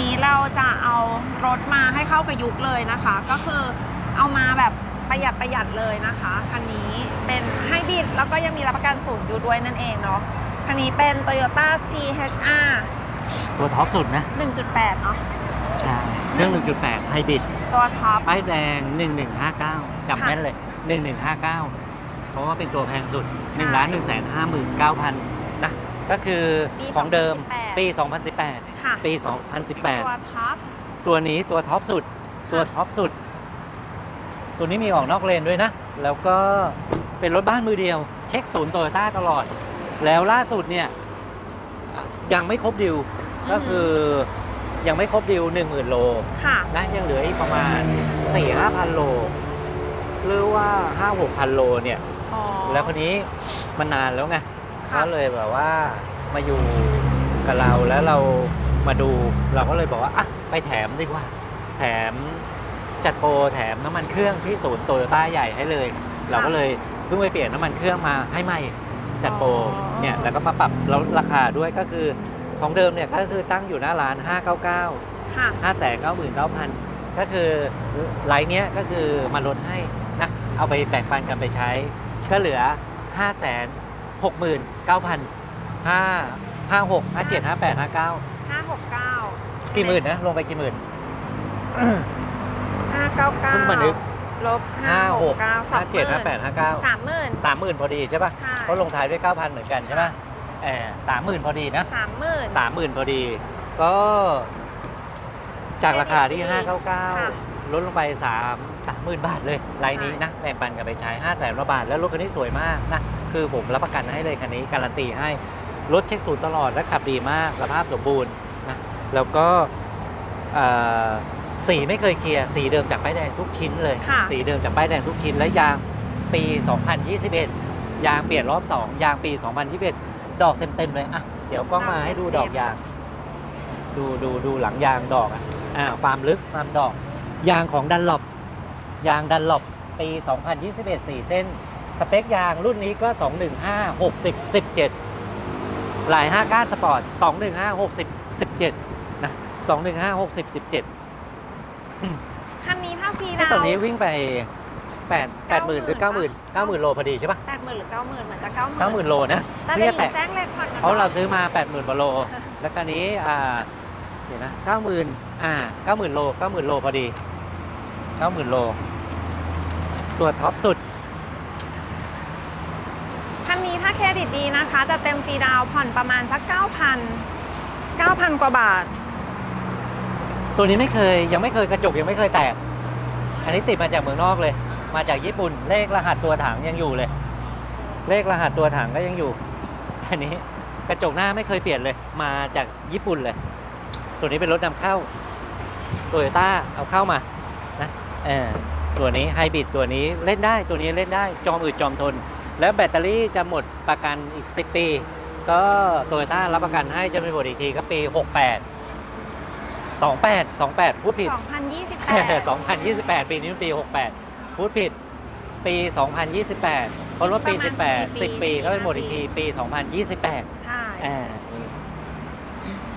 นี้เราจะเอารถมาให้เข้ากับยุคเลยนะคะ ก็คือเอามาแบบประหยัดประหยัดเลยนะคะคันนี้เป็นไฮบริดแล้วก็ยังมีรับประกันศูนย์อยู่ด้วยนั่นเองเนาะคันนี้เป็น Toyota CHR ตัวท็อปสุดนะ 1.8 เนาะใช่เครื่อง 1.8ไฮบริดตัวท็อป ป้ายแดง 1159จำแม่นเลย 1159 เพราะว่าเป็นตัวแพงสุด1ล้าน1 5 9 0 0 0นะ ก็คือปีของเดิม2018ปี ค่ะ 2018 ปี ตัว2018 ท็อปตัวนี้ตัวท็อปสุดค่ะตัวท็อปสุด ตัวนี้มีออกนอกเลนด้วยนะ แล้วก็เป็นรถบ้านมือเดียว เช็คศูนย์โตโยต้าตลอด แล้วล่าสุดเนี่ย ยังไม่ครบดิว ก็คือยังไม่ครบดิว 1 0,000 โล ค่ะ นะยังเหลืออีกประมาณ 4 5พันโล หรือว่า 5 6พันโลเนี่ย อ๋อแล้วคนนี้มันนานแล้วไง ค่ะ ก็เลยแบบว่ามาอยู่กับเราแล้วเรามาดูเราก็เลยบอกว่าอะไปแถมดีกว่า แถมจัดโปรแถมน้ำมันเครื่องที่ศูนย์โตโยต้าใหญ่ให้เลย เราก็เลยเพิ่งไปเปลี่ยนน้ำมันเครื่องมาให้ใหม่จัดโปรเนี่ยแล้วก็มาปรับแล้วราคาด้วยก็คือของเดิมเนี่ยก็คือตั้งอยู่หน้าร้าน 599 ค่ะ 5 9 9 0 0 0 ก็คือไลน์เนี้ยก็คือมาลดให้นะเอาไปแบ่งปันกันไปใช้ ก็เหลือ 5 6 9 0 0 0 5 5 6 5 7 5 8 5 9 569กี่หมื่นนะ ลงไปกี่หมื่น599เพิ่งมานึก ลบห้าหก569ห้าเจ็ดห้าแปดห้าเก้าสามหมื่นสามหมื่นพอดีใช่ป่ะใช่เพราะลงท้ายด้วยเก้าพันเหมือนกันใช่ป่ะแอบสามหมื่นพอดีนะ สามหมื่น สามหมื่นพอดี ก็จากราคาที่ ค่ะห้าเก้าเก้าลดลงไปสามสามหมื่นบาทเลยรายนี้นะแบ่งปันกันไปใช้ห้าแสนกว่าบาท แล้วรถคันนี้สวยมากนะ คือผมรับประกันให้เลยคันนี้การันตีให้ รถเช็คศูนย์ตลอดและขับดีมากสภาพสมบูรณ์นะแล้วก็เอ่อสีไม่เคยเคลียร์สีเดิมจากป้ายแดงทุกชิ้นเลยค่ะสีเดิมจากป้ายแดงทุกชิ้นและยางปี 2021 ยางเปลี่ยนรอบ 2 ยางปี 2021 ดอกเต็มๆเลยอะเดี๋ยวกล้องมาให้ดูดอกยาง ดูดูดูหลังยางดอกอะอ่าความลึกความดอก ยางของดันหลบ ยางดันหลบปี 2021 4 เส้น สเปคยางรุ่นนี้ก็ 215 60 17 หลาย5ก้านสปอร์ต 215 60 17 นะ 215 60 17 คันนี้ถ้าฟรีที่ดาวตอนนี้วิ่งไป 8 8 0 0 0 0 หรือ 90,000 90,000 โลพอดีใช่ปะแปดหมื่นหรือเก้าหมื่นเหมือนจะเก้าหมื่น90,000 โลนะแต่นี่เดี๋ยวแตะแจ้งเลทผ่อนกันเพราะเราก่อนซื้อมา 80,000กว่าโล แล้วคันนี้อ่าเดี๋ยวนะ 90,000 อ่า 90,000 โล 90,000 โลพอดี 90,000 โล ตัวท็อปสุดคันนี้ถ้าเครดิตดีนะคะ จะเต็มฟรีดาวน์ผ่อนประมาณสักเก้าพันเก้าพันกว่าบาท ตัวนี้ไม่เคยยังไม่เคยกระจกยังไม่เคยแตก อันนี้ติดมาจากเมืองนอกเลย มาจากญี่ปุ่น เลขรหัสตัวถังยังอยู่เลย เลขรหัสตัวถังก็ยังอยู่ อันนี้กระจกหน้าไม่เคยเปลี่ยนเลย มาจากญี่ปุ่นเลย ตัวนี้เป็นรถนำเข้าโตโยต้าเอาเข้ามานะเออ ตัวนี้ไฮบริดตัวนี้เล่นได้ตัวนี้เล่นได้จอมอึดจอมทน แล้วแบตเตอรี่จะหมดประกันอีก 10 ปี ก็โตโยต้ารับประกันให้จะเป็นหมดอีกทีก็ปี 68 28 28 พูดผิด 2028 2028 ปีนี้มันปี 68 พูดผิดปี 2028เพราะว่าปีประมาณ18สี่ปี10 ปีก็เป็นหมดอีกทีปี 2028 ใช่อ่า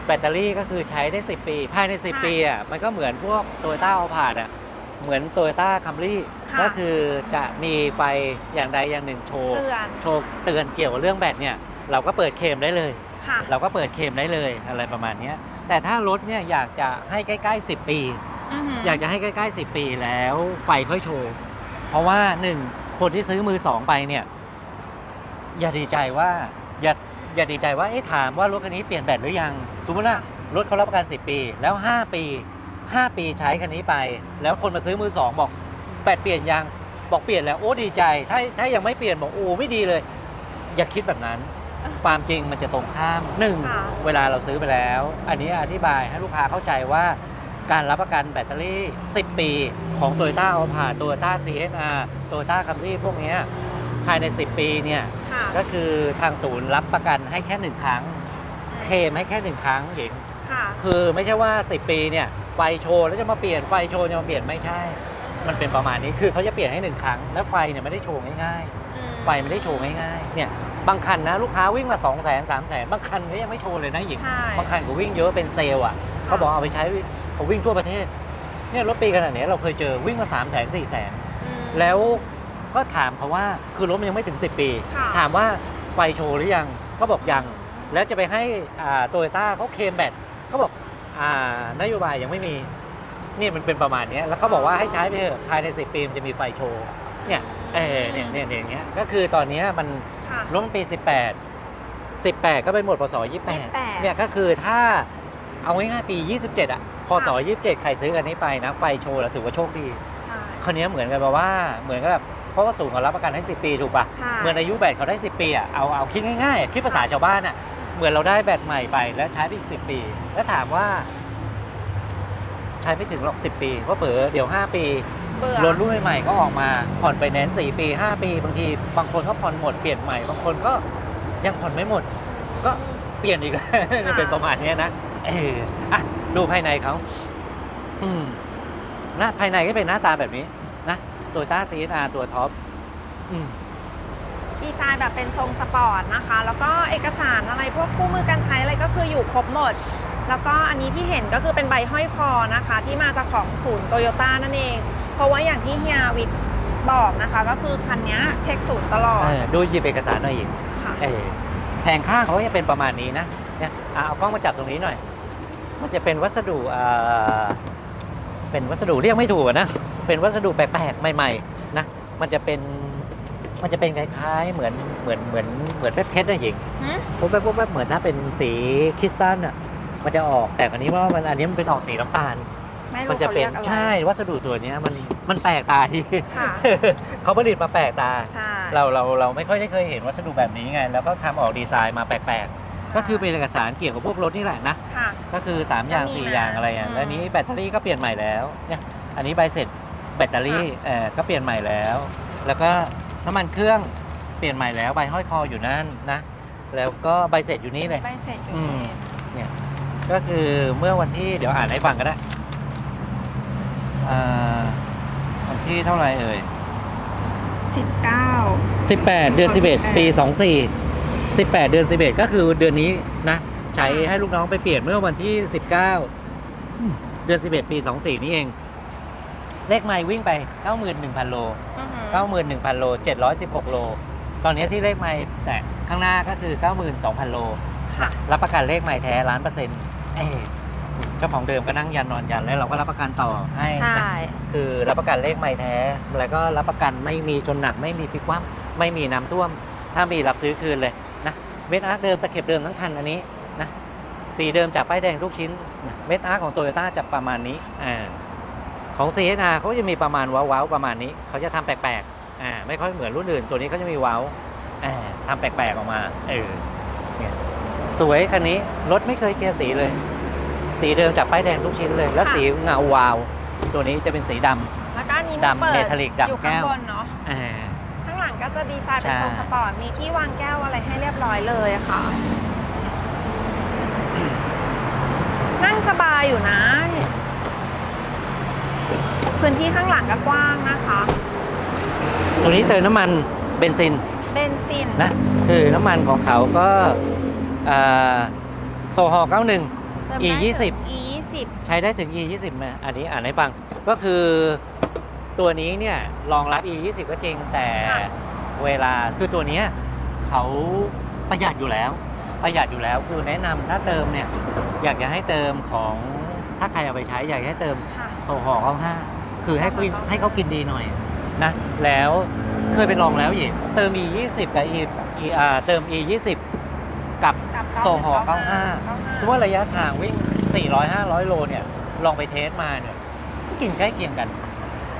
แบตเตอรี่ก็คือใช้ได้ 10 ปี ภายใน 10 ปีอะมันก็เหมือนพวกโตโยต้าอัลพาดอะ เหมือนโตโยต้าคัมรี่ค่ะก็คือจะมีไฟอย่างใดอย่างหนึ่งโชว์เตือน โชว์เตือนเกี่ยวกับเรื่องแบตเนี่ยเราก็เปิดเคลมได้เลย ค่ะ เราก็เปิดเคลมได้เลยอะไรประมาณเนี้ยแต่ถ้ารถเนี่ยอยากจะให้ใกล้ๆ 10 ปี อยากจะให้ใกล้ๆ 10 ปีแล้วไฟค่อยโชว์ เพราะว่าหนึ่งคนที่ซื้อมือสองไปเนี่ย อย่าดีใจว่าอย่าอย่าดีใจว่าเอ๊ะถามว่ารถคันนี้เปลี่ยนแบตหรือยัง สมมติว่ารถเขารับประกัน 10 ปี แล้ว 5 ปี 5 ปีใช้คันนี้ไป แล้วคนมาซื้อมือสองบอกแบตเปลี่ยนยังบอกเปลี่ยนแล้วโอ้ดีใจ ถ้าถ้ายังไม่เปลี่ยนบอกโอ้ไม่ดีเลย อย่าคิดแบบนั้น ความจริงมันจะตรงข้ามหนึ่งค่ะ เวลาเราซื้อไปแล้ว อันนี้อธิบายให้ลูกค้าเข้าใจว่า การรับประกันแบตเตอรี่ 10 ปีของ Toyota a l p a r Toyota CHR Toyota Camry พวกเนี้ยภายใน 10 ปีเนี่ย ค่ะ ก็คือทางศูนย์รับประกันให้แค่หนึ่งครั้ง เคลมให้แค่หนึ่งครั้งหญิง ค่ะ คือไม่ใช่ว่า 10 ปีเนี่ยไฟโชว์แล้วจะมาเปลี่ยนไฟโชว์จะมาเปลี่ยนไม่ใช่ มันเป็นประมาณนี้คือเขาจะเปลี่ยนให้หนึ่งครั้งแล้วไฟเนี่ยไม่ได้โชว์ง่ายๆอืมไฟไม่ได้โชว์ง่ายๆเนี่ยบางคันนะลูกค้าวิ่งมา 2 0 0 0 0 0 3 0 0 0 0บางคันก็ยังไม่โชว์เลยนะหญิง ใช่ บางคันก็วิ่งเยอะเป็นเซลล์อะเขาบอกเอาไปใช้เขาวิ่งทั่วประเทศเนี่ยรถปีขนาดเนี้ยเราเคยเจอวิ่งมา 3 0 0 0 0 0 4 0 0 0 อืมแล้วก็ถามเขาว่าคือรถมันยังไม่ถึง 10 ปี ค่ะ ถามว่าไฟโชว์หรือยังก็บอกยัง แล้วจะไปให้โตโยต้าเขาเคลมแบตเขาบอกอ่านโยบายยังไม่มีนี่มันเป็นประมาณเนี้ยแล้วเขาบอกว่าให้ใช้ไปเถอะภายใน10ปีมันจะมีไฟโชว์เนี่ยเออเนี่ยเนี่ยเนี่ยอย่างเงี้ยก็คือตอนเนี้ยมันค่ะรถมันปี 18 18 ก็เป็นหมดพศ28 28เนี่ยก็คือถ้าเอาง่ายๆปี 27 อะพศ27 ใครซื้อกันนี้ไปนะไฟโชว์แล้วถือว่าโชคดีใช่คราวเนี้ยเหมือนกันแบบว่าเหมือนกับแบบเพราะว่าสูงเขารับประกันให้ 10 ปีถูกปะใช่เหมือนอายุแบตเขาได้ 10 ปีอะเอาเอาคิดง่ายๆ คิดภาษาชาวบ้านอะ เหมือนเราได้แบตใหม่ไปแล้วใช้ไปอีก10ปี แล้วถามว่า ใช้ไม่ถึงหรอก10ปีเพราะเผลอเดี๋ยว5ปีเบื่อรถรุ่นใหม่ๆก็ออกมาผ่อนไปแนนซ์4ปี5ปี บางที บางคนก็ผ่อนหมดเปลี่ยนใหม่บางคนก็ยังผ่อนไม่หมด ก็เปลี่ยนอีก จะเป็นประมาณเนี้ยนะเอออะดูภายในเขาอืมหน้าภายในก็เป็นหน้าตาแบบนี้ นะโตโยต้าซีอาตัวท็อปอืม ดีไซน์แบบเป็นทรงสปอร์ตนะคะ แล้วก็เอกสารอะไรพวกคู่มือการใช้อะไรก็คืออยู่ครบหมด แล้วก็อันนี้ที่เห็นก็คือเป็นใบห้อยคอนะคะ ที่มาจากของศูนย์โตโยต้านั่นเอง เพราะว่าอย่างที่เฮียวิทย์บอกนะคะ ก็คือคันนี้เช็คศูนย์ตลอด เออดูหยิบเอกสารหน่อยอีกค่ะ เออแผงข้างเขาจะเป็นประมาณนี้นะเนี่ยอะเอากล้องมาจับตรงนี้หน่อย มันจะเป็นวัสดุอ่าเป็นวัสดุเรียกไม่ถูกอะนะ เป็นวัสดุแปลกๆใหม่ๆนะ มันจะเป็น มันจะเป็นคล้ายๆ เหมือนเหมือนเหมือนเหมือนเพชรๆนะหญิงหึพวกแบบพวกแบบเหมือนถ้าเป็นสีคริสตัลอะมันจะออกแต่อันนี้ว่ามันอันนี้มันเป็นออกสีน้ำตาล ไม่มัรู้จะเขาเป็เรีนยกอะไร ใช่วัสดุตัวเนี้ยมันมันแปลกตาที่ ค่ะ เขาผลิตมาแปลกตา ใช่เราเราเราไม่ค่อยได้เคยเห็นวัสดุแบบนี้ไง แล้วก็ทำออกดีไซน์มาแปลกๆก็คือเป็นเอกสารเกี่ยวกับพวกรถนี่แหละนะ ค่ะ ก็คือ 3 อย่าง ก็มี4 อย่างมาอะไรอะ อืม แล้วนี้แบตเตอรี่ก็เปลี่ยนใหม่แล้วเนี่ยอันนี้ใบเสร็จแบตเตอรี่เอ่อก็เปลี่ยนใหม่แล้ว แล้วก็ น้ำมันเครื่องเปลี่ยนใหม่แล้วใบห้อยคออยู่นั่นนะ แล้วก็ใบเสร็จอยู่นี่เลย ใบเสร็จอยู่อืมเนี่ย ก็คือเมื่อวันที่เดี๋ยวอ่านให้ฟังก็ได้อ่าวันที่เท่าไหร่เอ่ย สิบเก้า 18 เดือน 11 18 ปี 24 18 เดือน 11 ก็คือเดือนนี้นะ ใช้ให้ลูกน้องไปเปลี่ยนเมื่อวันที่ 19อืมเดือน 11 ปี 24 นี่เอง เลขไมล์วิ่งไป 91,000 โล91,000 โล 716 โล ตอนนี้ที่เลขไมล์แต่ข้างหน้าก็คือ 92,000 โล ค่ะ รับประกันเลขไมล์แท้ล้านเปอร์เซ็นต์เอ้ยเจ้าของเดิมก็นั่งยันนอนยันแล้วเราก็รับประกันต่อให้ใช่นะคือรับประกันเลขไม่แท้ แล้วก็รับประกันไม่มีชนหนักไม่มีพลิกคว่ำไม่มีน้ำท่วม ถ้ามีรับซื้อคืนเลยนะเม็ดอาร์คเดิมตะเข็บเดิมทั้งคันอันนี้นะสีเดิมจากป้ายแดงทุกชิ้นนะเม็ดอาร์คของโตโยต้าจะประมาณนี้อ่า ของ CHR เขาจะมีประมาณว้าวๆประมาณนี้ เขาจะทำแปลกๆอ่าไม่ค่อยเหมือนรุ่นอื่น ตัวนี้เขาจะมีว้าวอ่าทำแปลกๆออกมาเออเนี่ยสวยคันนี้รถไม่เคยเกลียร์สีเลย สีเดิมจากป้ายแดงทุกชิ้นเลย แล้วค่ะสีเงาวาว ตัวนี้จะเป็นสีดำแล้วก็อันนี้ดำเปิเมทัลลิกดำอยู่แก้ข้างวบนเนาะอ่าข้างหลังก็จะดีไซน์เป็นใช่ทรงสปอร์ตมีที่วางแก้วอะไรให้เรียบร้อยเลยค่ะ นั่งสบายอยู่นะ พื้นที่ข้างหลังก็กว้างนะคะตัวนี้เติมน้ำมันเบนซินเบนซิน นะคือน้ำมันของเขาก็โซฮอล์91เติมได้ E ถึง20 E 20ใช้ได้ถึง E 20ไหมอันนี้อ่านให้ฟังก็คือตัวนี้เนี่ยรองรับ E 20ก็จริงแต่ค่ะเวลาคือตัวเนี้ยเขาประหยัดอยู่แล้ว ประหยัดอยู่แล้วคือแนะนำถ้าเติมเนี่ยอยากจะให้เติมของถ้าใครเอาไปใช้อยากให้เติมค่ะโซฮอล์95 คือให้กินให้เขากินดีหน่อยนะ แล้วเคยไปลองแล้วอีกเติม E 20กับ E อีอ่าเติม E 20กับกับโซฮอล์95 95คือว่าระยะทางวิ่ง 400-500 โลเนี่ย ลองไปเทสมาเนี่ยกินใกล้เคียงกัน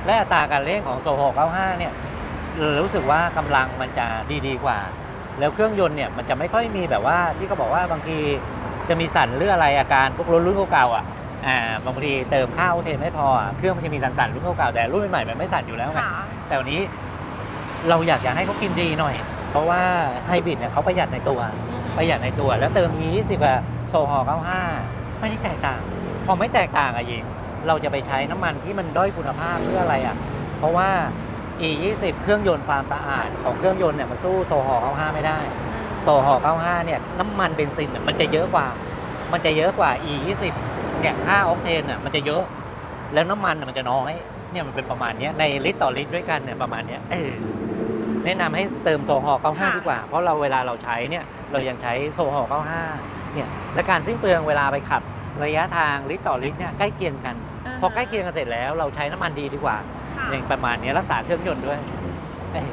และอัตราการเร่งของโซฮอล์95 เนี่ยรู้สึกว่ากำลังมันจะดีดีกว่า แล้วเครื่องยนต์เนี่ยมันจะไม่ค่อยมีแบบว่าที่เขาบอกว่าบางทีจะมีสั่นหรืออะไรอาการพวกรถรุ่นเก่าๆอะ อ่าบางทีเติมข้าวเทนไม่พออะเครื่องมันจะมีสั่นๆรุ่นเก่าๆแต่รุ่นใหม่ๆมันไม่สั่นอยู่แล้วไงค่ะแต่วันนี้เราอยากจะให้เขากินดีหน่อย เพราะว่าไฮบริดเนี่ยเขาประหยัดในตัว ประหยัดในตัวแล้วเติม E20 กับโซฮอล์95 ไม่ได้แตกต่าง พอไม่แตกต่างอะยิงเราจะไปใช้น้ำมันที่มันด้อยคุณภาพเพื่ออะไรอะเพราะว่า E20 เครื่องยนต์ความสะอาดของเครื่องยนต์เนี่ยมันสู้โซฮอล์95 ไม่ได้ โซฮอล์95 เนี่ยน้ำมันเบนซินเนี่ยมันจะเยอะกว่า มันจะเยอะกว่า E20 เนี่ยค่าออกเทนอะมันจะเยอะ แล้วน้ำมันน่ะมันจะน้อย เนี่ยมันเป็นประมาณเนี้ยในลิตรต่อลิตรด้วยกันเนี่ยประมาณเนี้ยเออแนะนำให้เติมโซฮอล์95 ดีกว่า เพราะเราเวลาเราใช้เนี่ยเรายังใช้โซฮอล์95 เนี่ยและการสิ้นเปลืองเวลาไปขับระยะทางลิตรต่อลิตรเนี่ยใกล้เคียงกันาฮะพอใกล้เคียงกันเสร็จแล้วเราใช้น้ำมันดีดีกว่าค่ะอย่างประมาณนี้รักษาเครื่องยนต์ด้วยเอ้ย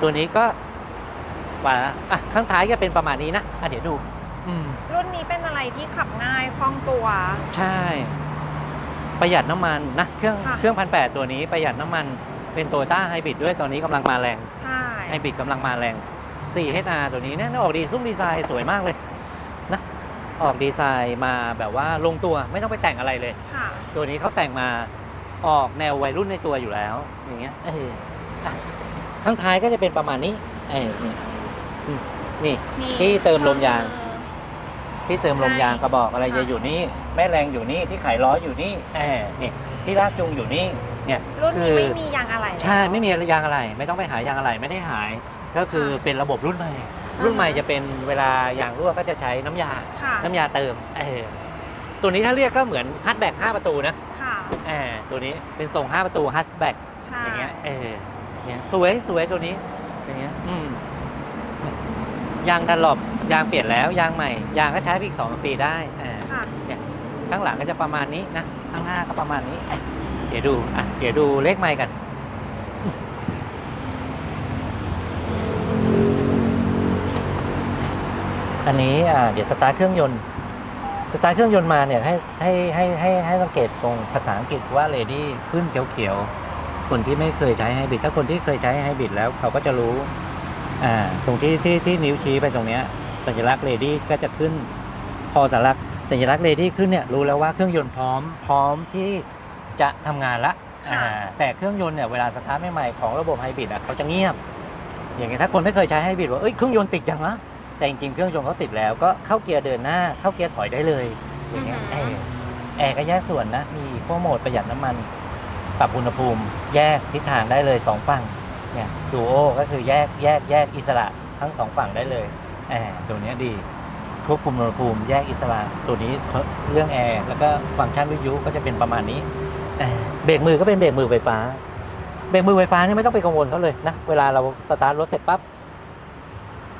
ตัวนี้ก็ว่าอะข้างท้ายก็เป็นประมาณนี้นะอะเดี๋ยวดู อืมรุ่นนี้เป็นอะไรที่ขับง่ายคล่องตัว ใช่ ประหยัดน้ำมันนะเครื่องค่ะ เครื่องพันแปดตัวนี้ประหยัดน้ำมันเป็นโตโยต้าไฮบริดด้วยตอนนี้กำลังมาแรงใช่ ไฮบริดกำลังมาแรง 4HR ตัวนี้เนี่ยออกดีซุ้มดีไซน์สวยมากเลยนะออกดีไซน์มาแบบว่าลงตัวไม่ต้องไปแต่งอะไรเลย ค่ะ ตัวนี้เขาแต่งมาออกแนววัยรุ่นในตัวอยู่แล้ว อย่างเงี้ยเอออะข้างท้ายก็จะเป็นประมาณนี้เออนี่อืมนี่ นี่ที่เติมลมยาง เออ ที่เติมลมยางใช่กระบอกอะไรค่ะจะอยู่นี่แม่แรงอยู่นี่ที่ไขล้ออยู่นี่เออนี่ที่ลากจูงอยู่นี่เนี่ยรุ่นคืนี้อไม่มียางอะไรแล้วใช่ไม่มียางอะไร ไม่ต้องไปหายางอะไรไม่ได้หาย ก็คือค่ะเป็นระบบรุ่นใหม่อ่าฮะรุ่นใหม่จะเป็นเวลายางรั่วก็จะใช้น้ำยาค่ะน้ำยาเติมเออตัวนี้ถ้าเรียกก็เหมือนฮัตแบ็ก5ประตูนะค่ะเออตัวนี้เป็นทรง5ประตูฮัตแบ็กใช่อย่างเงี้ยเออเนี่ยสวยสวยตัวนี้อย่างเงี้ยอืม ยางดันหลบยางเปลี่ยนแล้วยางใหม่ ยางก็ใช้ไปอีกสองปีได้เออค่ะข้างหลังก็จะประมาณนี้นะข้างหน้าก็ประมาณนี้เอ้ยเดี๋ยวดูอะเดี๋ยวดูเลขไมค์กันอันนี้อ่าเดี๋ยวสตาร์ทเครื่องยนต์สตาร์ทเครื่องยนต์มาเนี่ยให้ให้ให้ให้ให้สังเกตตรงภาษาอังกฤษว่า Lady ขึ้นเขียวๆคนที่ไม่เคยใช้ไฮบริดถ้าคนที่เคยใช้ไฮบริดแล้วเขาก็จะรู้ อ่าตรงที่ที่ที่นิ้วชี้ไปตรงเนี้ยสัญลักษณ์ Lady ก็จะขึ้น พอสัญลักษณ์สัญลักษณ์ Lady ขึ้นเนี่ยรู้แล้วว่าเครื่องยนต์พร้อมพร้อมที่จะทำงานละค่ะอ่าแต่เครื่องยนต์เนี่ยเวลาสตาร์ทใหม่ๆของระบบไฮบริดอะเขาจะเงียบ อย่างเงี้ยถ้าคนไม่เคยใช้ไฮบริดว่าเอ้ยเครื่องยนต์ติดจังนะแต่จริงๆเครื่องยนต์เขาติดแล้วก็เข้าเกียร์เดินหน้าเข้าเกียร์ถอยได้เลยอย่างเงี้ยอืแออหือร์แอร์ก็แยกส่วนนะมีพวกโหมดประหยัดน้ำมัน ปรับอุณหภูมิ แยกทิศทางได้เลยสองฝั่ง เนี่ยดูโอก็คือแยกแยกแยกอิสระทั้งสองฝั่งได้เลยแอร์ตัวเนี้ยดีควบคุมอุณหภูมิแยกอิสระตัวนี้เรื่องแอร์แล้วก็ฟังก์ชันวิทยุก็จะเป็นประมาณนี้แอร์เบรกมือก็เป็นเบรกมือไฟฟ้า เบรกมือไฟฟ้าเนี่ยไม่ต้องไปกังวลเขาเลยนะเวลาเราสตาร์ทรถเสร็จปั๊บ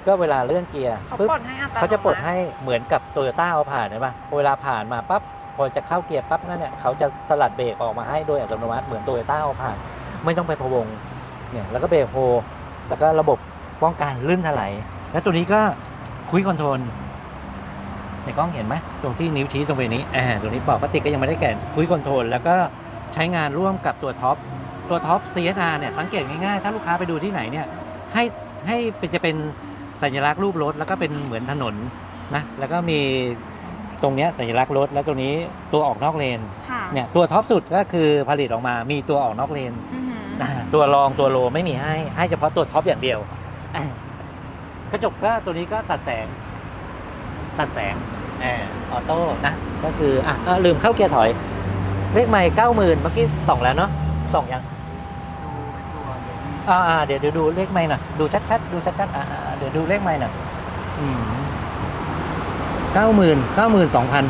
ก็เวลาเลื่อนเกียร์เขาปึ๊บปลดให้อัตโนมัติเขาจะปลดให้เหมือนกับโตโยต้าเอาผ่านใช่ปะเวลาผ่านมาปั๊บพอจะเข้าเกียร์ปั๊บนั่นเนี่ยเขาจะสลัดเบรกออกมาให้โดยอัตโนมัติเหมือนโตโยต้าเอาผ่าน ไม่ต้องไปพะวง เนี่ยแล้วก็เบรกโฮแล้วก็ระบบป้องกันลื่นถลายแล้วตัวนี้ก็คุยคอนโทรลในกล้องเห็นไหมตรงที่นิ้วชี้ตรงไปนี้อ่าตรงนี้ปอกพลาสติกก็ยังไม่ได้แกะคุยคอนโทรลแล้วก็ใช้งานร่วมกับตัวท็อปตัวท็อป CSR เนี่ยสังเกตง่ายๆ ถ้าลูกค้าไปดูที่ไหนเนี่ยให้ให้เป็นจะเป็นสัญลักษณ์รูปรถแล้วก็เป็นเหมือนถนนนะแล้วก็มีตรงเนี้ยสัญลักษณ์รถแล้วตัวนี้ตัวออกนอกเลนค่ะเนี่ยตัวท็อปสุดก็คือผลิตออกมามีตัวออกนอกเลน อือหืออ่าตัวรองตัวโลไม่มีให้ ให้เฉพาะตัวท็อปอย่างเดียว อ่ากระจกก็ตัวนี้ก็ตัดแสง ตัดแสงแอร์ออโต้นะ ก็คืออะเออลืมเข้าเกียร์ถอย เลขใหม่เก้าหมื่นเมื่อกี้ส่องแล้วเนาะส่องยัง อ่าอ่าเดี๋ยวเดี๋ยวดูเลขใหม่หน่อยดูชัดๆดูชัดๆอ่าอ่าเดี๋ยวดูเลขใหม่หน่อยเก้าหมื่นเก้าหมื่นสองพัน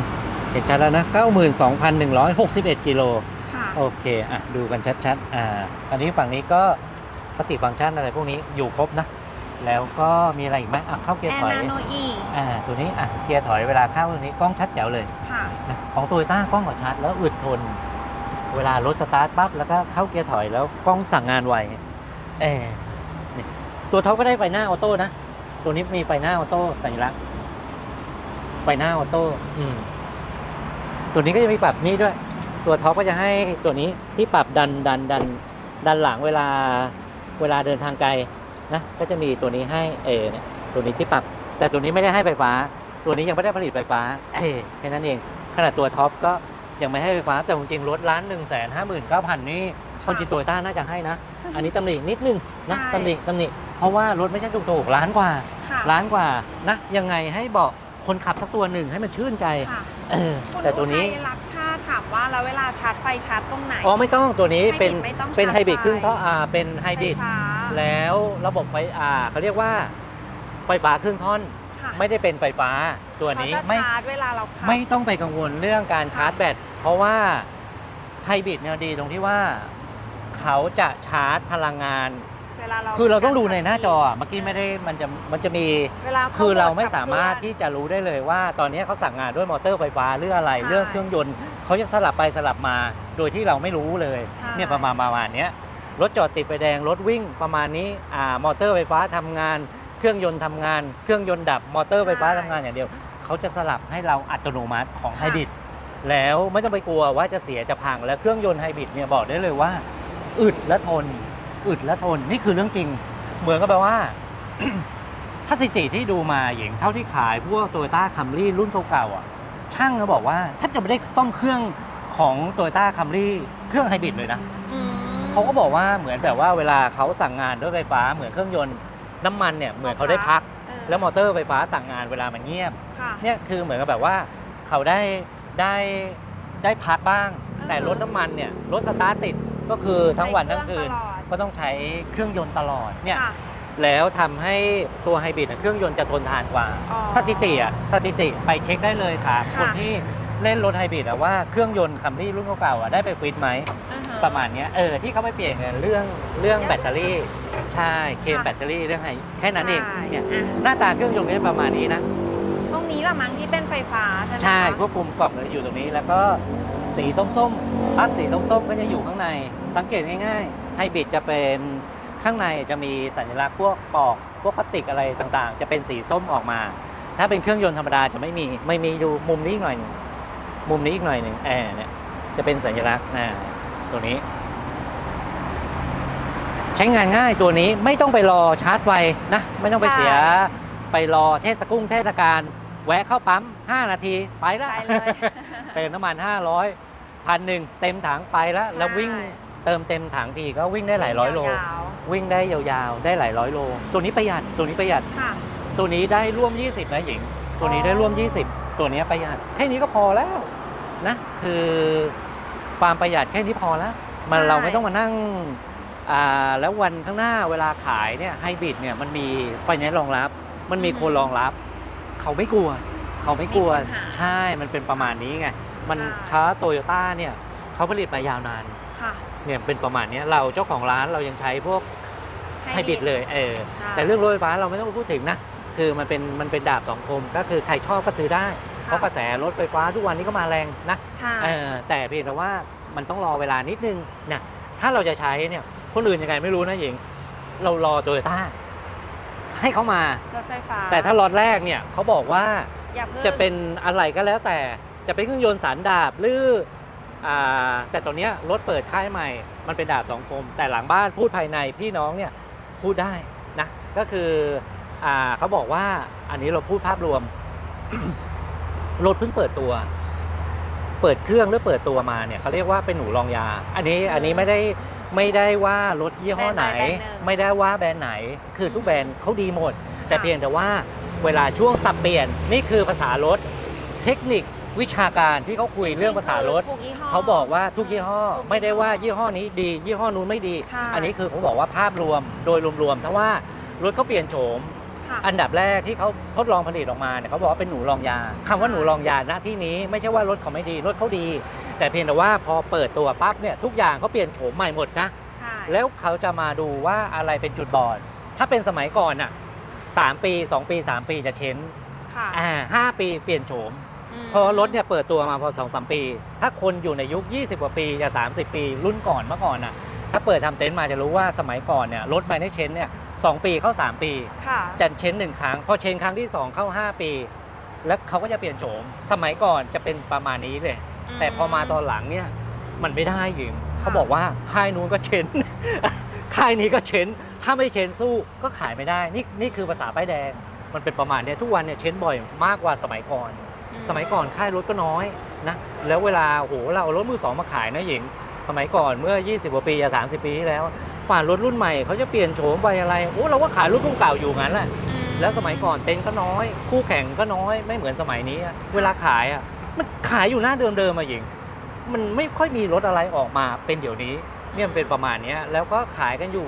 เห็นชัดแล้วนะเก้าหมื่นสองพันหนึ่งร้อยหกสิบเอ็ดกิโลค่ะ โอเค อะ ดูกันชัดๆ อ่า อันนี้ฝั่งนี้ก็ปฏิฟังก์ชันอะไรพวกนี้อยู่ครบนะ แล้วก็มีอะไรอีกไหมอะเข้าเกียแอร์ร์ถอยนาโนอีอ่า ตัวนี้ อะ เกียร์ถอยเวลาเข้าตัวนี้กล้องชัดแจ๋วเลยค่ะ นะของโตโยต้ากล้องก็ชัดแล้วอึดทน เวลารถสตาร์ทปั๊บแล้วก็เข้าเกียร์ถอยแล้วกล้องสั่งงานไว เออนี่ตัวท็อปก็ได้ไฟหน้าออโต้นะ ตัวนี้มีไฟหน้าออโต้สัญลักษณ์ไฟหน้าออโต้ อืม ตัวนี้ก็จะมีปรับนี่ด้วย ตัวท็อปก็จะให้ตัวนี้ที่ปรับดันดันดันดันหลังเวลาเวลาเดินทางไกลนะก็จะมีตัวนี้ให้เออเนี่ยตัวนี้ที่ปรับ แต่ตัวนี้ไม่ได้ให้ไฟฟ้า ตัวนี้ยังไม่ได้ผลิตไฟฟ้าเออแค่นั้นเองขนาดตัวท็อปก็ยังไม่ให้ไฟฟ้าแต่จริงๆรถล้านหนึ่งแสนห้าหมื่นเก้าพันนี่คนจิตโตโยต้าน่าจะให้นะ อันนี้ตำหนินิดนึงนะใช่ตำหนิตำหนิเพราะว่ารถไม่ใช่ถูกๆล้านกว่าค่ะล้านกว่านะยังไงให้บอกคนขับสักตัวหนึ่งให้มันชื่นใจค่ะเออคุณแต่ตัวนี้ ว่าแล้วเวลาชาร์จไฟชาร์จตรงไหน อ๋อไม่ต้องตัวนี้เป็นไม่ต้องเป็นชาร์จไฮบริดไฟ ครึ่งท่ออ่าเป็นไฮบริดไฟฟ้าแล้วระบบไฟอ่าเขาเรียกว่าไฟฟ้าครึ่งท่อนค่ะค่ะไม่ได้เป็นไฟฟ้าตัวนี้เขาจะไม่ชาร์จเวลาเราขับ ไม่ต้องไปกังวลเรื่องการชาร์จแบตเพราะว่าไฮบริดเนี่ยดีตรงที่ว่า เขาจะชาร์จพลังงาน เวลาเรา คือเราต้องดูในหน้าจออะเมื่อกี้ไม่ได้มันจะมันจะมี เวลาคือเราไม่ขับสามารถเคลื่อนที่จะรู้ได้เลยว่า ตอนนี้เขาสั่งงานด้วยมอเตอร์ไฟฟ้าหรืออะไรใช่เรื่องเครื่องยนต์เขาจะสลับไปสลับมา โดยที่เราไม่รู้เลย ใช่ เนี่ยประมาณประมาณเนี้ยรถจอดติดไฟแดงรถวิ่งประมาณนี้อ่ามอเตอร์ไฟฟ้าทำงาน เครื่องยนต์ทำงาน เครื่องยนต์ดับมอเตอร์ไฟฟ้าทำงานอย่างเดียวเขาจะสลับให้เราอัตโนมัติของไฮบริดแล้วไม่ต้องไปกลัวว่าจะเสียจะพังแล้วเครื่องยนต์ไฮบริดเนี่ยบอกได้เลยว่าอึดและทน อึดและทนนี่คือเรื่องจริง เหมือนกับแปลว่า ถ้าสถิติที่ดูมาอย่างเท่าที่ขายพวกโตโยต้าคัมรี่รุ่นเก่าๆอะ ช่างเขาบอกว่าแทบจะไม่ได้ต้องเครื่องของโตโยต้าคัมรี่เครื่องไฮบริดเลยนะอืมเขาก็บอกว่าเหมือนแบบว่าเวลาเขาสั่งงานด้วยไฟฟ้าเหมือนเครื่องยนต์น้ำมันเนี่ยเหมือนเขาได้พักเออแล้วมอเตอร์ไฟฟ้าสั่งงานเวลามันเงียบค่ะเนี่ยคือเหมือนกับแบบว่าเขาได้ได้ได้พักบ้างเออแต่รถน้ำมันเนี่ยรถสตาร์ทติด ก็คือทั้งวันทั้งคืนใช้เครื่องตลอดก็ต้องใช้เครื่องยนต์ตลอดเนี่ยค่ะ แล้วทำให้ตัวไฮบริดอะเครื่องยนต์จะทนทานกว่า อ๋อสถิติอะสถิติไปเช็คได้เลยถามค่ะ คนที่เล่นรถไฮบริดอะว่าเครื่องยนต์คัมรี่รุ่นเก่าๆอะได้ไปฟิตไหมอือฮประมาณเนี้ยเออที่เขาไปเปลี่ยนกันเรื่องเรื่องแบตเตอรี่ ใช่เคลมค่ะ แบตเตอรี่เรื่องไฮแค่นั้นเองใช่เนี่ยอะหน้าตาเครื่องยนต์เนี่ยประมาณนี้นะ ตรงนี้ละมั้งที่เป็นไฟฟ้าใช่ไหมใช่คะควบคุมกล่องเลยอยู่ตรงนี้แล้วก็ สีส้มๆปลั๊กสีส้มๆก็จะอยู่ข้างใน สังเกตง่ายๆไฮบริดจะเป็นข้างในจะมีสัญลักษณ์พวกปอกพวกพลาสติกอะไรต่างๆ จะเป็นสีส้มออกมา ถ้าเป็นเครื่องยนต์ธรรมดาจะไม่มีไม่มีอยู่มุมนี้อีกหน่อยหนึ่งมุมนี้อีกหน่อยหนึ่งแอร์เนี่ยจะเป็นสัญลักษณ์นะตัวนี้ ใช้งานง่ายตัวนี้ไม่ต้องไปรอชาร์จไฟนะ ไม่ต้องไปใช่เสียไปรอเทศกุ้งเทศกาลแวะเข้าปั๊ม 5 นาที ไปละไปเลยเติมน้ำมัน 500 พันหนึ่งเต็มถังไปแล้วใช่แล้ววิ่งเติมเต็มถังทีก็วิ่งได้หลายร้อยโลยาววิ่งได้ยาวๆ ได้หลายร้อยโล ตัวนี้ประหยัดตัวนี้ประหยัดๆค่ะตัวนี้ได้ร่วม 20 นะหญิง ตัวนี้ได้ร่วม 20 ตัวนี้ประหยัดแค่นี้ก็พอแล้วนะคือความประหยัดแค่นี้พอแล้ว มันใช่เราไม่ต้องมานั่งอ่าแล้ววันข้างหน้าเวลาขายเนี่ยไฮบริดเนี่ยมันมีไฟแนนซ์รองรับ มันมีคนรองรับ เขาไม่กลัว เขาไม่กลัวมีคนหาใช่มันเป็นประมาณนี้ไง มันใช่ค้าโตโยต้าเนี่ยเขาผลิตมายาวนานค่ะ เนี่ยเป็นประมาณเนี้ยเราเจ้าของร้านเรายังใช้พวกไฮบริดเลยเออใช่ แต่เรื่องรถไฟฟ้าเราไม่ต้องพูดถึงนะ คือมันเป็นมันเป็นดาบสองคมก็คือใครชอบก็ซื้อได้ เพราะกระแสรถไฟฟ้าทุกวันนี้ก็มาแรงนะใช่เออแต่เพียงแต่ว่ามันต้องรอเวลานิดนึงนะถ้าเราจะใช้เนี่ยคนอื่นยังไงไม่รู้นะหญิง เรารอโตโยต้าให้เขามา รถไฟฟ้าแต่ถ้าล็อตแรกเนี่ยเขาบอกว่าอย่าเพิ่งจะเป็นอะไรก็แล้วแต่ จะเป็นเครื่องยนต์สันดาบหรืออ่าแต่ตอนเนี้ยรถเปิดค่ายใหม่ มันเป็นดาบสองคม แต่หลังบ้านพูดภายในพี่น้องเนี่ยพูดได้นะก็คืออ่าเขาบอกว่าอันนี้เราพูดภาพรวมรถเพิ่งเปิดตัว เปิดเครื่องหรือเปิดตัวมาเนี่ยเขาเรียกว่าเป็นหนูรองยา อันนี้อันนี้ไม่ได้ไม่ได้ว่ารถยี่ห้อไหนแบรนด์ใดแบรนด์หนึ่งไม่ได้ว่าแบรนด์ไหน คือทุกแบรนด์เขาดีหมด แต่เพียงแต่ว่าเวลาช่วงสับเปลี่ยนนี่คือภาษารถเทคนิค วิชาการที่เขาคุยเรื่องภาษารถ ทุกยี่ห้อ เขาบอกว่าทุกยี่ห้อทุกไม่ได้ว่ายี่ห้อนี้ดี ยี่ห้อนู้นไม่ดี ใช่ อันนี้คือเขาบอกว่าภาพรวมโดยรวมๆถ้าว่ารถเขาเปลี่ยนโฉม ค่ะอันดับแรกที่เขาทดลองผลิตออกมาเนี่ยเขาบอกว่าเป็นหนูรองยาคำว่าหนูรองยาณที่นี้ไม่ใช่ว่ารถเขาไม่ดีรถเขาดี แต่เพียงแต่ว่าพอเปิดตัวปั๊บเนี่ยทุกอย่างเขาเปลี่ยนโฉมใหม่หมดนะ ใช่แล้วเขาจะมาดูว่าอะไรเป็นจุดบอด ถ้าเป็นสมัยก่อนอะสามปีสองปีสามปีจะเช้นค่ะ อ่าห้าปีเปลี่ยนโฉม มพอรถเนี่ยเปิดตัวมาพอสองสามปี ถ้าคนอยู่ในยุค 20 กว่าปีจะ30 ปี รุ่นก่อนเมื่อก่อนอะ ถ้าเปิดทำเต็นท์มาจะรู้ว่าสมัยก่อนเนี่ยรถไมเนเชนเนี่ยสองปีเข้า 3 ปีค่ะจะเชนหนึ่งครั้ง พอเชนครั้งที่ 2 เข้า 5 ปี แล้วเขาก็จะเปลี่ยนโฉมสมัยก่อนจะเป็นประมาณนี้เลย แต่พอมาตอนหลังเนี่ยมันไม่ได้หญิงเขาบอกว่าค่ายนู้นก็เชนค่ายนี้ก็เชนถ้าไม่เชนสู้ก็ขายไม่ได้ นี่นี่คือภาษาป้ายแดง มันเป็นประมาณเนี้ยทุกวันเนี่ยเชนบ่อยมากกว่าสมัยก่อน สมัยก่อนค่ายรถก็น้อยนะแล้วเวลาโหเราเอารถมือสองมาขายนะหญิง สมัยก่อนเมื่อ 20กว่าปีจะ30ปีที่แล้วกว่ารถรุ่นใหม่เขาจะเปลี่ยนโฉมไปอะไรโอ้เราก็ขายรถรุ่นเก่าอยู่งั้นแหละอืมแล้วสมัยก่อนเต็นท์ก็น้อย คู่แข่งก็น้อยไม่เหมือนสมัยนี้อะเวลาขายอะมันขายอยู่หน้าเดิมๆมาหญิง มันไม่ค่อยมีรถอะไรออกมาเป็นเดี๋ยวนี้เนี่ยมันเป็นประมาณเนี้ยแล้วก็ขายกันอยู่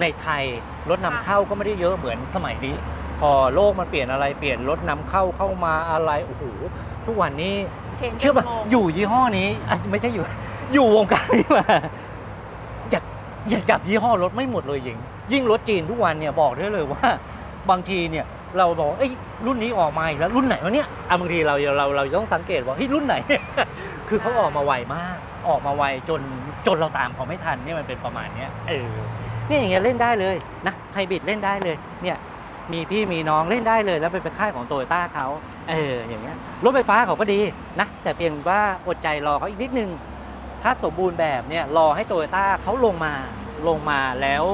ในไทยรถนำเข้าก็ไม่ได้เยอะเหมือนสมัยนี้พพ อโลกมันเปลี่ยนอะไรเปลี่ยนรถนำเข้าเข้ามาอะไรโอ้โหทุกวันนี้เชนเชื่อป่ะอยู่ยี่ห้อนี้อะไม่ใช่อยู่ อยู่วงการนี้มาอยากอยากจับยี่ห้อรถไม่หมดเลยหญิงยิ่งรถจีนทุกวันเนี่ยบอกได้เลยว่า บางทีเนี่ยเราบอกเอ้ยรุ่นนี้ออกมาอีกแล้วรุ่นไหนวะเนี่ยอะบางทีเราเราเราต้องสังเกตว่าเฮ้ยรุ่นไหน คือเขาออกมาไวมาก ออกมาไวจนจนเราตามเขาไม่ทันเนี่ยมันเป็นประมาณเนี้ยเออเนี่ยอย่างเงี้ยเล่นได้เลยนะไฮบริดเล่นได้เลยเนี่ย มีพี่มีน้องเล่นได้เลย แล้วเป็นค่ายของโตโยต้าเขาเอออย่างเงี้ยรถไฟฟ้าเขาก็ดีนะ แต่เพียงว่าอดใจรอเขาอีกนิดนึง ถ้าสมบูรณ์แบบเนี่ยรอให้โตโยต้าเขาลงมาลงมาแล้ว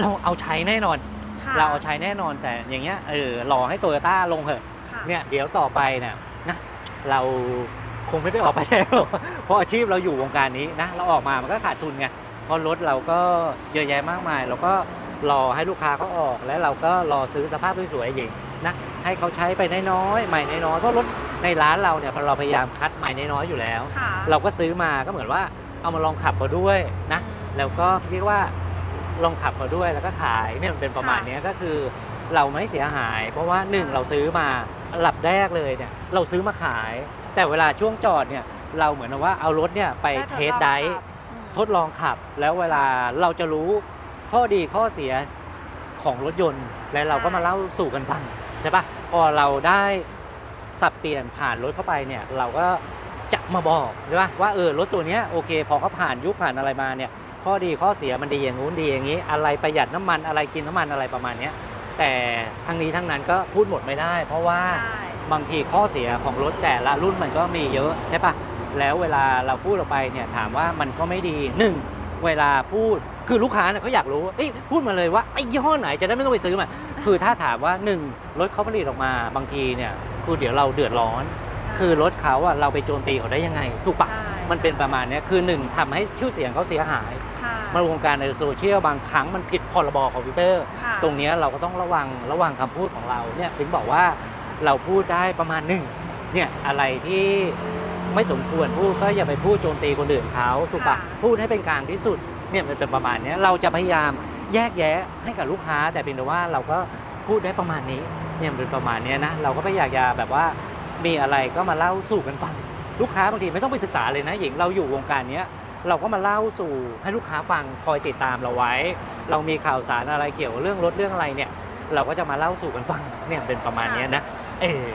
เราเอาใช้แน่นอน ค่ะเราเอาใช้แน่นอนแต่อย่างเงี้ยเออรอให้โตโยต้าลงเถอะ ค่ะเนี่ยเดี๋ยวต่อไปเนี่ยนะเราคงไม่ได้ออกไปแล้ว เพราะอาชีพเราอยู่วงการนี้นะเราออกมามันก็ขาดทุนไงเพราะรถเราก็เยอะแยะมากมาย เราก็ รอให้ลูกค้าเขาออก แล้วเราก็รอซื้อสภาพสวยๆอย่างนะให้เขาใช้ไปน้อยๆใหม่น้อยๆเพราะรถในร้านเราเนี่ยเราพยายามคัดใหม่น้อยๆอยู่แล้ว ค่ะเราก็ซื้อมาก็เหมือนว่าเอามาลองขับเขาด้วยนะแล้วก็เรียกว่าลองขับเขาด้วยแล้วก็ขายเนี่ยมันเป็นประมาณค่ะเนี้ยก็คือ เราไม่เสียหาย เพราะว่าหนึ่งเราซื้อมาหลับแรกเลยเนี่ยเราซื้อมาขาย แต่เวลาช่วงจอดเนี่ยเราเหมือนกับว่าเอารถเนี่ยไปเทสไดรฟ์ ทดลองขับแล้วเวลาเราจะรู้ ข้อดีข้อเสียของรถยนต์ และเราก็มาเล่าสู่กันฟังใช่ปะพอเราได้สับเปลี่ยนผ่านรถเข้าไปเนี่ยเราก็จะมาบอกใช่ปะว่าเออรถตัวเนี้ยโอเค พอเขาผ่านยุคผ่านอะไรมาเนี่ยข้อดีข้อเสียมันดีอย่างงู้นดีอย่างนี้ อะไรประหยัดน้ำมันอะไรกินน้ำมันอะไรประมาณเนี้ยแต่ทั้งนี้ทั้งนั้นก็พูดหมดไม่ได้ เพราะว่าใช่บางทีข้อเสียของรถแต่ละรุ่นมันก็มีเยอะใช่ปะแล้วเวลาเราพูดออกไปเนี่ยถามว่ามันก็ไม่ดีหนึ่งเวลาพูด คือลูกค้าเนี่ยเขาอยากรู้เอ้ยพูดมาเลยว่าไอ้ยี่ห้อไหนจะได้ไม่ต้องไปซื้อมา คือถ้าถามว่าหนึ่งรถเขาผลิตออกมาบางทีเนี่ยคือเดี๋ยวเราเดือดร้อน คือรถเขาอะเราไปโจมตีเขาได้ยังไง ถูกปะใช่มันเป็นประมาณเนี้ยคือหนึ่งทำให้ชื่อเสียงเขาเสียหายใช่มาวงการในโซเชียลบางครั้งมันผิดพรบคอมพิวเตอร์ค่ะตรงเนี้ยเราก็ต้องระวังระวังคำพูดของเราเนี่ยถึงบอกว่าเราพูดได้ประมาณหนึ่งเนี่ยอะไรที่ไม่สมควรพูดก็อย่าไปพูดโจมตีคนอื่นเขาถูกปะพูดให้เป็นกลางที่สุด เนี่ยมันเป็นประมาณเนี้ยเราจะพยายามแยกแยะให้กับลูกค้า แต่เพียงแต่ว่าเราก็พูดได้ประมาณนี้เนี่ยมันเป็นประมาณเนี้ยนะเราก็ไม่อยากจะแบบว่ามีอะไรก็มาเล่าสู่กันฟังลูกค้าบางทีไม่ต้องไปศึกษาเลยนะหญิงเราอยู่วงการเนี้ยเราก็มาเล่าสู่ให้ลูกค้าฟังคอยติดตามเราไว้ เรามีข่าวสารอะไรเกี่ยวกับเรื่องรถเรื่องอะไรเนี่ยเราก็จะมาเล่าสู่กันฟังเนี่ยเป็นประมาณเนี้ยนะ เออ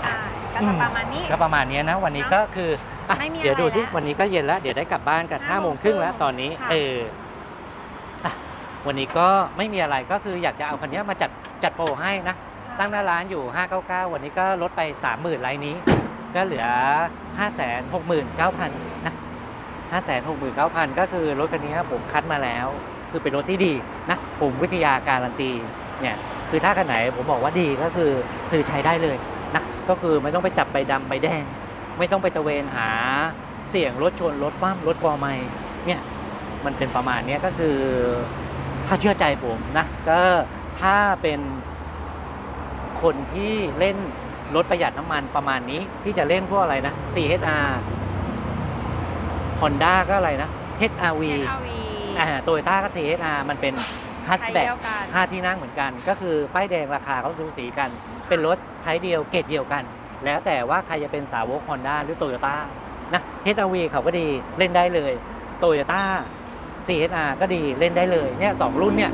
ใช่ก็จะประมาณนี้ก็ประมาณเนี้ยนะวันนี้ก็คือ อะไม่มีอะไรเดี๋ยวดูที่แล้ว วันนี้ก็เย็นแล้ว เดี๋ยวได้กลับบ้านกันห้าห้าโมโมงงครึ่งแล้วครึ่งตอนนี้ ค่ะ เอออะวันนี้ก็ไม่มีอะไรก็คืออยากจะเอาคันนี้มาจัดจัดโปรให้นะ ใช่ตั้งหน้าร้านอยู่ 599 วันนี้ก็ลดไป 30,000ไลน์นี้ ก็เหลือ 569,000 นะ 569,000 ก็คือรถคันนี้ผมคัดมาแล้ว คือเป็นรถที่ดีนะ ผมวิทยาการันตี เนี่ย คือถ้าคันไหนผมบอกว่าดีก็คือซื้อใช้ได้เลยนะ ก็คือไม่ต้องไปจับใบดำใบแดง ไม่ต้องไปตระเวนหาเสี่ยงรถชนรถคว่ำรถกอไม่เนี่ยมันเป็นประมาณเนี้ยก็คือถ้าเชื่อใจผมนะก็ถ้าเป็นคนที่เล่นรถประหยัดน้ำมันประมาณนี้ที่จะเล่นพวกอะไรนะ CHR Honda ก็อะไรนะ HRV เ RV อ่าโตโยต้าก็ CHR มันเป็นฮัตใช้แบ็กเดียวกันห้าที่นั่งเหมือนกัน ก็คือป้ายแดงราคาเขาสูสีกัน เป็นรถใช้เดียวเกรดเดียวกัน แล้วแต่ว่าใครจะเป็นสาวก Honda หรือโตโยต้านะ HRV เขาก็ดีเล่นได้เลยโตโยต้า CHR ก็ดีเล่นได้เลยเนี่ยสองรุ่นเนี่ย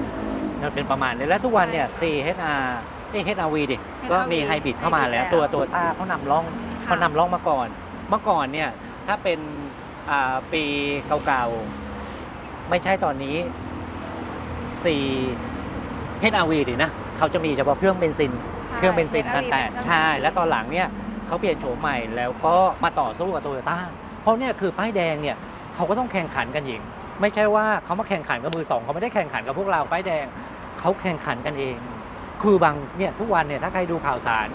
มันเป็นประมาณนี้แล้วทุกวันเนี่ย CHR เอ้ HRV ดิ ก็มีไฮบริดเข้ามาแล้ว ตัวโตโยต้าเขานำร่องเขานำร่องมาก่อน เมื่อก่อนเนี่ย ถ้าเป็นอ่าปีเก่าๆ ไม่ใช่ตอนนี้ 4 HRV ดินะ เขาจะมีเฉพาะเครื่องเบนซินใช่ เครื่องเบนซิน HRV พันแปดเป็นเครื่องใช่เบนซินแล้วตอนหลังเนี่ยเขาเปลี่ยนโฉมใหม่แล้วก็มาต่อสู้กับโตโยต้าเพราะเนี่ยคือป้ายแดงเนี่ยเขาก็ต้องแข่งขันกันหญิง ไม่ใช่ว่าเขามาแข่งขันกับมือสองเขาไม่ได้แข่งขันกับพวกเราป้ายแดงเขาแข่งขันกันเอง คือบางเนี่ยทุกวันเนี่ยถ้าใครดูข่าวสาร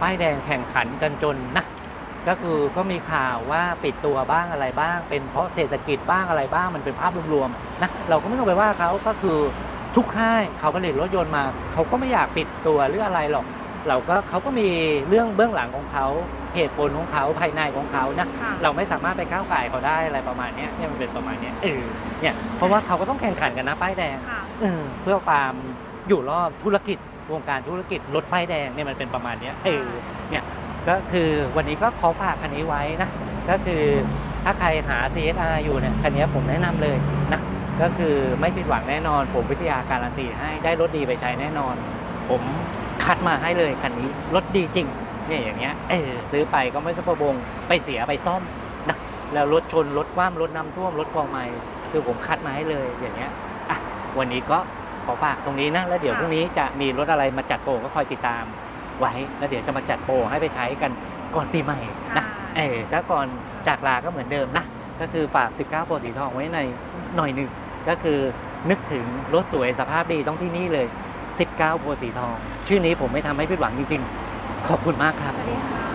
ป้ายแดงแข่งขันกันจนนะก็คือก็มีข่าวว่าปิดตัวบ้างอะไรบ้าง เป็นเพราะเศรษฐกิจบ้างอะไรบ้างมันเป็นภาพรวมๆนะเราก็ไม่ต้องไปว่าเขาก็คือ ทุกค่ายเขาผลิตรถยนต์มา เขาก็ไม่อยากปิดตัวหรืออะไรหรอก เราก็เขาก็มีเรื่องเบื้องหลังของเขาเหตุผลของเขาภายในของเขานะ ค่ะเราไม่สามารถไปก้าวไก่ายเขาได้อะไรประมาณเนี้ยเนี่ยมันเป็นประมาณเนี้ยเออเนี่ยเพราะว่าเขาก็ต้องแข่งขันกันนะป้ายแดงค่ะ เออเพื่อความอยู่รอบธุรกิจวงการธุรกิจรถป้ายแดงเนี่ยมันเป็นประมาณเนี้ยเออเนี่ยก็คือวันนี้ก็ขอฝากคันนี้ไว้นะ ก็คือถ้าใครหา CSR อยู่เนี่ยคันนี้ผมแนะนำเลยนะ ก็คือไม่ผิดหวังแน่นอน ผมวิทยาการันตีให้ได้รถดีไปใช้แน่นอน ผมคัดมาให้เลยคันนี้รถดีจริงเนี่ยอย่างเงี้ยเออซื้อไปก็ไม่ต้องประวงไปเสียไปซ่อมนะแล้วรถชนรถคว่ำรถน้ำท่วมรถกองไม้คือผมคัดมาให้เลยอย่างเงี้ยอะวันนี้ก็ขอฝากตรงนี้นะแล้วเดี๋ยวพรุ่งนี้จะมีรถอะไรมาจัดโปรก็คอยติดตามไว้แล้วเดี๋ยวจะมาจัดโปรให้ไปใช้กันก่อนปีใหม่นะเออแล้วก่อนจากลาก็เหมือนเดิมนะก็คือฝาก 19โปรสีทองไว้ในหน่อยหนึ่ง ก็คือนึกถึงรถสวยสภาพดีต้องที่นี่เลย 19โพสีทอง ชื่อนี้ผมไม่ทำให้ผิดหวังจริงๆ ขอบคุณมากครับ สวัสดีค่ะ